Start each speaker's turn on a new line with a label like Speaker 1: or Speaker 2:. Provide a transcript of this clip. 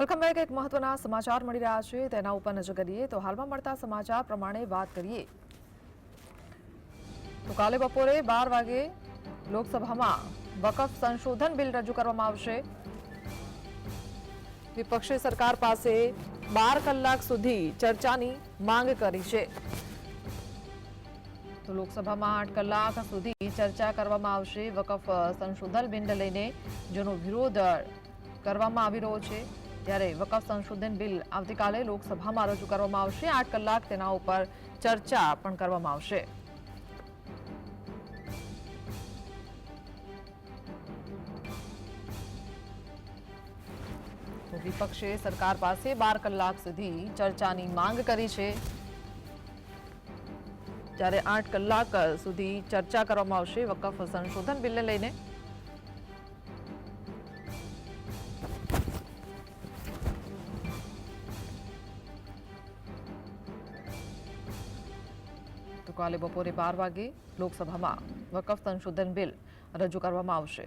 Speaker 1: Welcome back એક મહત્વના સમાચાર મળી રહ્યા છે. તેના ઉપર નજર કરીએ તો હાલમાં મળતા સમાચાર પ્રમાણે વાત કરીએ. તો કાલે બપોરે બાર વાગે લોકસભામાં વકફ સંશોધન બિલ રજૂ કરવામાં આવશે. વિપક્ષે સરકાર પાસે બાર કલાક સુધી ચર્ચાની માંગ કરી છે. તો લોકસભામાં આઠ કલાક સુધી ચર્ચા કરવામાં આવશે વકફ સંશોધન બિલ લઈને, જેનો વિરોધ કરવામાં આવી રહ્યો છે. ત્યારે વકફ સંશોધન બિલ આવતીકાલે લોકસભામાં રજૂ કરવામાં આવશે. આઠ કલાક તેના ઉપર ચર્ચા પણ કરવામાં આવશે. વિપક્ષે સરકાર પાસે બાર કલાક સુધી ચર્ચાની માંગ કરી છે. જ્યારે આઠ કલાક સુધી ચર્ચા કરવામાં આવશે વકફ સંશોધન બિલને લઈને. તો કાલે બપોરે બાર વાગે લોકસભામાં વકફ સંશોધન બિલ રજૂ કરવામાં આવશે.